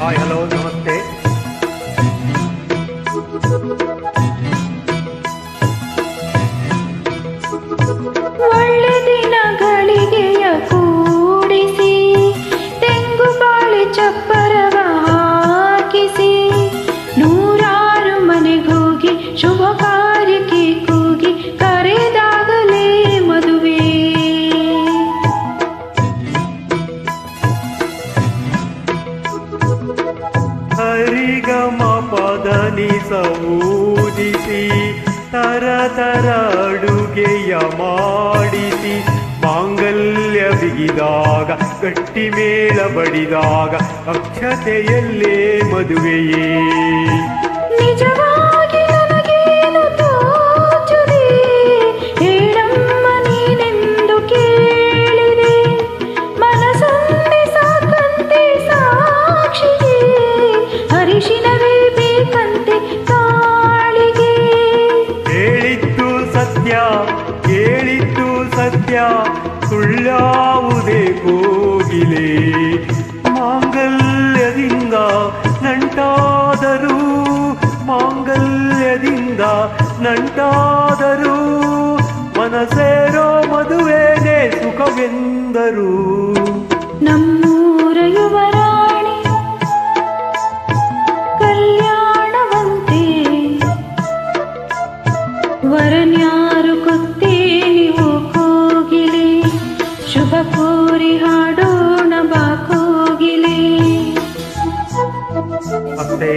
Hi hello ನಮಸ್ತೆ. ಒಳ್ಳೆ ದಿನಗಳಿಗೆಯ ಕೂಡಿಸಿ ತೆಂಗು ಬಾಳೆ ಚಪ್ಪರವ ಪದ ನಿಸೂದಿಸಿ ತರ ತರ ಅಡುಗೆಯ ಮಾಡಿಸಿ ಮಾಂಗಲ್ಯ ಬಿಗಿದಾಗ ಗಟ್ಟಿ ಮೇಳ ಬಡಿದಾಗ ಅಕ್ಷತೆಯಲ್ಲೇ ಮದುವೆಯೇ. ಕೇಳಿದ್ದು ಸತ್ಯ ಸುಳ್ಳ್ಯಾವುದೇ ಕೋಗಿಲೆ. ಮಾಂಗಲ್ಯದಿಂದ ನಂಟಾದರೂ ಮಾಂಗಲ್ಯದಿಂದ ನಂಟಾದರೂ ಮನಸೇರೋ ಮದುವೆನೇ ಸುಖವೆಂದರು. ವರನ್ಯಾರು ಕೊತ್ತೇ ನೀವು ಕೋಗಿಲೆ? ಶುಭ ಕೋರಿ ಹಾಡೋಣ ಬಾ ಕೋಗಿಲೆ. ಮತ್ತೆ?